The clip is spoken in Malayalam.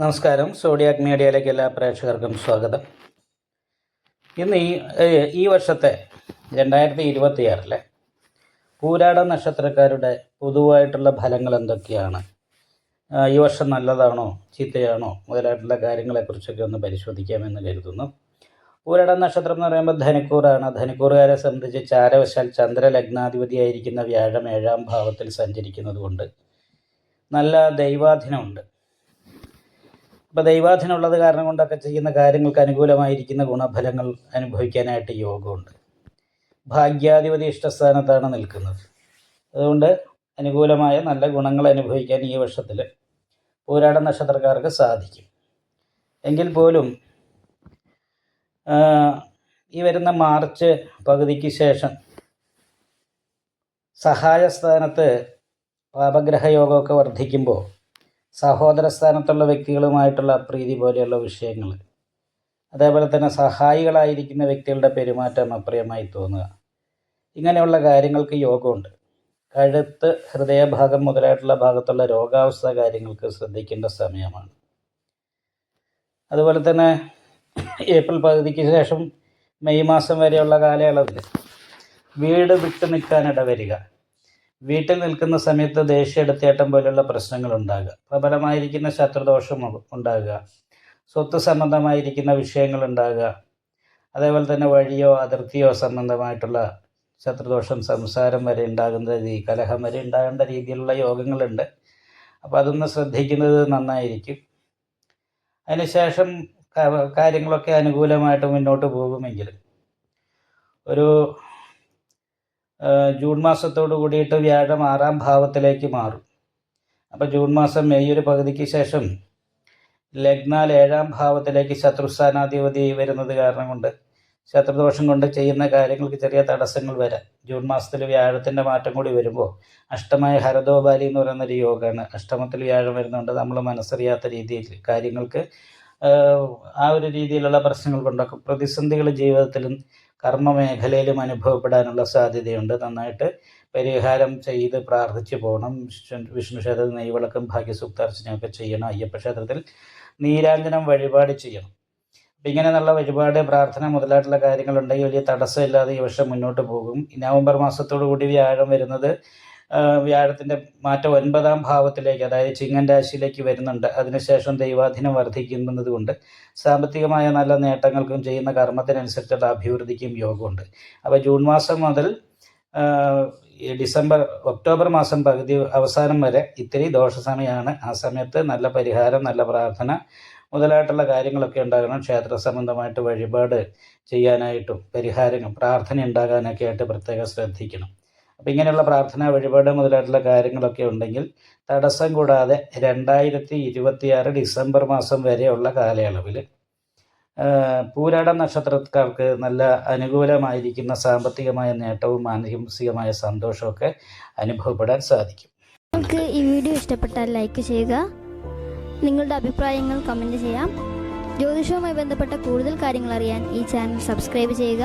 നമസ്കാരം. സോഡിയാക് മീഡിയയിലേക്ക് എല്ലാ പ്രേക്ഷകർക്കും സ്വാഗതം. ഇന്ന് ഈ ഈ വർഷത്തെ രണ്ടായിരത്തി ഇരുപത്തിയാറിലെ പൂരാട നക്ഷത്രക്കാരുടെ പൊതുവായിട്ടുള്ള ഫലങ്ങൾ എന്തൊക്കെയാണ്? ഈ വർഷം നല്ലതാണോ ചീത്തയാണോ മുതലായിട്ടുള്ള കാര്യങ്ങളെക്കുറിച്ചൊക്കെ ഒന്ന് പരിശോധിക്കാമെന്ന് കരുതുന്നു. പൂരാട നക്ഷത്രം എന്ന് പറയുമ്പോൾ ധനുക്കൂറാണ്. ധനുക്കൂറുകാരെ സംബന്ധിച്ച് ചാരവശാൽ ചന്ദ്രലഗ്നാധിപതിയായിരിക്കുന്ന വ്യാഴം ഏഴാം ഭാവത്തിൽ സഞ്ചരിക്കുന്നതുകൊണ്ട് നല്ല ദൈവാധീനമുണ്ട്. അപ്പോൾ ദൈവാധീനമുള്ളത് കാരണം കൊണ്ടൊക്കെ ചെയ്യുന്ന കാര്യങ്ങൾക്ക് അനുകൂലമായിരിക്കുന്ന ഗുണഫലങ്ങൾ അനുഭവിക്കാനായിട്ട് യോഗമുണ്ട്. ഭാഗ്യാധിപതി ഇഷ്ടസ്ഥാനത്താണ് നിൽക്കുന്നത്. അതുകൊണ്ട് അനുകൂലമായ നല്ല ഗുണങ്ങൾ അനുഭവിക്കാൻ ഈ വർഷത്തിൽ പോരാട നക്ഷത്രക്കാർക്ക് സാധിക്കും. എങ്കിൽ പോലും ഈ വരുന്ന മാർച്ച് പകുതിക്ക് ശേഷം സഹായസ്ഥാനത്ത് പാപഗ്രഹ യോഗമൊക്കെ വർദ്ധിക്കുമ്പോൾ സഹോദര സ്ഥാനത്തുള്ള വ്യക്തികളുമായിട്ടുള്ള അപ്രീതി പോലെയുള്ള വിഷയങ്ങൾ. അതേപോലെ തന്നെ സഹായികളായിരിക്കുന്ന വ്യക്തികളുടെ പെരുമാറ്റം അപ്രിയമായി തോന്നുക. ഇങ്ങനെയുള്ള കാര്യങ്ങൾക്ക് യോഗമുണ്ട്. കഴുത്ത് ഹൃദയഭാഗം മുതലായിട്ടുള്ള ഭാഗത്തുള്ള രോഗാവസ്ഥ കാര്യങ്ങൾക്ക് ശ്രദ്ധിക്കേണ്ട സമയമാണ്. അതുപോലെ തന്നെ ഏപ്രിൽ പകുതിക്ക് ശേഷം മെയ് മാസം വരെയുള്ള കാലയളവിൽ വീട് വിട്ടു നിൽക്കാനിട വരിക വീട്ടിൽ നിൽക്കുന്ന സമയത്ത് ദേഷ്യമെടുത്തേട്ടം പോലുള്ള പ്രശ്നങ്ങൾ ഉണ്ടാകുക. പ്രബലമായിരിക്കുന്ന ശത്രുദോഷം ഉണ്ടാകുക. സ്വത്ത് സംബന്ധമായിരിക്കുന്ന വിഷയങ്ങൾ ഉണ്ടാകുക. അതേപോലെ തന്നെ വഴിയോ അതിർത്തിയോ സംബന്ധമായിട്ടുള്ള ശത്രുദോഷം സംസാരം വരെ ഉണ്ടാകുന്ന രീതി കലഹം വരെ ഉണ്ടാകേണ്ട രീതിയിലുള്ള യോഗങ്ങളുണ്ട്. അപ്പോൾ അതൊന്ന് ശ്രദ്ധിക്കുന്നത് നന്നായിരിക്കും. അതിനുശേഷം കാര്യങ്ങളൊക്കെ അനുകൂലമായിട്ട് മുന്നോട്ട് പോകുമെങ്കിലും ഒരു ജൂൺ മാസത്തോട് കൂടിയിട്ട് വ്യാഴം ആറാം ഭാവത്തിലേക്ക് മാറും. അപ്പോൾ ജൂൺ മാസം മെയ് ഒരു പകുതിക്ക് ശേഷം ലഗ്നാൽ ഏഴാം ഭാവത്തിലേക്ക് ശത്രുസ്ഥാനാധിപതി വരുന്നത് കാരണം കൊണ്ട് ശത്രുദോഷം കൊണ്ട് ചെയ്യുന്ന കാര്യങ്ങൾക്ക് ചെറിയ തടസ്സങ്ങൾ വരാം. ജൂൺ മാസത്തിൽ വ്യാഴത്തിന്റെ മാറ്റം കൂടി വരുമ്പോൾ അഷ്ടമായ ഹരദോബാലി എന്ന് പറയുന്നൊരു യോഗമാണ്. അഷ്ടമത്തിൽ വ്യാഴം വരുന്നുണ്ട്. നമ്മൾ മനസ്സറിയാത്ത രീതിയിൽ കാര്യങ്ങൾക്ക് ആ, ഒരു രീതിയിലുള്ള പ്രശ്നങ്ങൾ കൊണ്ടൊക്കെ പ്രതിസന്ധികൾ ജീവിതത്തിലും കർമ്മ മേഖലയിലും അനുഭവപ്പെടാനുള്ള സാധ്യതയുണ്ട്. നന്നായിട്ട് പരിഹാരം ചെയ്ത് പ്രാർത്ഥിച്ചു പോകണം വിഷ്ണു- ക്ഷേത്രത്തിൽ നെയ്വിളക്കം ഭാഗ്യസൂക്താർച്ചനയൊക്കെ ചെയ്യണം. അയ്യപ്പ ക്ഷേത്രത്തിൽ നീരാഞ്ജനം വഴിപാട് ചെയ്യണം. അപ്പം ഇങ്ങനെയുള്ള വഴിപാട് പ്രാർത്ഥന മുതലായിട്ടുള്ള കാര്യങ്ങളുണ്ടെങ്കിൽ വലിയ തടസ്സമില്ലാതെ ഈ വർഷം മുന്നോട്ട് പോകും. നവംബർ മാസത്തോടു കൂടി വ്യാഴം വരുന്നത് വ്യാഴത്തിന്റെ മാറ്റം ഒൻപതാം ഭാവത്തിലേക്ക് അതായത് ചിങ്ങൻ രാശിയിലേക്ക് വരുന്നുണ്ട്. അതിനുശേഷം ദൈവാധീനം വർദ്ധിക്കുന്നത് കൊണ്ട് സാമ്പത്തികമായ നല്ല നേട്ടങ്ങൾക്കും ചെയ്യുന്ന കർമ്മത്തിനനുസരിച്ചുള്ള അഭിവൃദ്ധിക്കും യോഗമുണ്ട്. അപ്പോൾ ജൂൺ മാസം മുതൽ ഡിസംബർ ഒക്ടോബർ മാസം പകുതി അവസാനം വരെ ഇത്തിരി ദോഷ സമയമാണ് ആ സമയത്ത് നല്ല പരിഹാരം നല്ല പ്രാർത്ഥന മുതലായിട്ടുള്ള കാര്യങ്ങളൊക്കെ ഉണ്ടാകണം. ക്ഷേത്ര സംബന്ധമായിട്ട് വഴിപാട് ചെയ്യാനായിട്ടും പരിഹാരങ്ങൾ പ്രാർത്ഥന ഉണ്ടാകാനൊക്കെ ആയിട്ട് പ്രത്യേകം ശ്രദ്ധിക്കണം. അപ്പം ഇങ്ങനെയുള്ള പ്രാർത്ഥന വഴിപാട് മുതലായിട്ടുള്ള കാര്യങ്ങളൊക്കെ ഉണ്ടെങ്കിൽ തടസ്സം കൂടാതെ രണ്ടായിരത്തി ഇരുപത്തിയാറ് ഡിസംബർ മാസം വരെയുള്ള കാലയളവിൽ പൂരാടം നക്ഷത്രക്കാർക്ക് നല്ല അനുകൂലമായിരിക്കുന്ന സാമ്പത്തികമായ നേട്ടവും മാനസികമായ സന്തോഷമൊക്കെ അനുഭവപ്പെടാൻ സാധിക്കും. നിങ്ങൾക്ക് ഈ വീഡിയോ ഇഷ്ടപ്പെട്ടാൽ ലൈക്ക് ചെയ്യുക നിങ്ങളുടെ അഭിപ്രായങ്ങൾ കമന്റ് ചെയ്യാം. ജ്യോതിഷവുമായി ബന്ധപ്പെട്ട കൂടുതൽ കാര്യങ്ങൾ അറിയാൻ ഈ ചാനൽ സബ്സ്ക്രൈബ് ചെയ്യുക.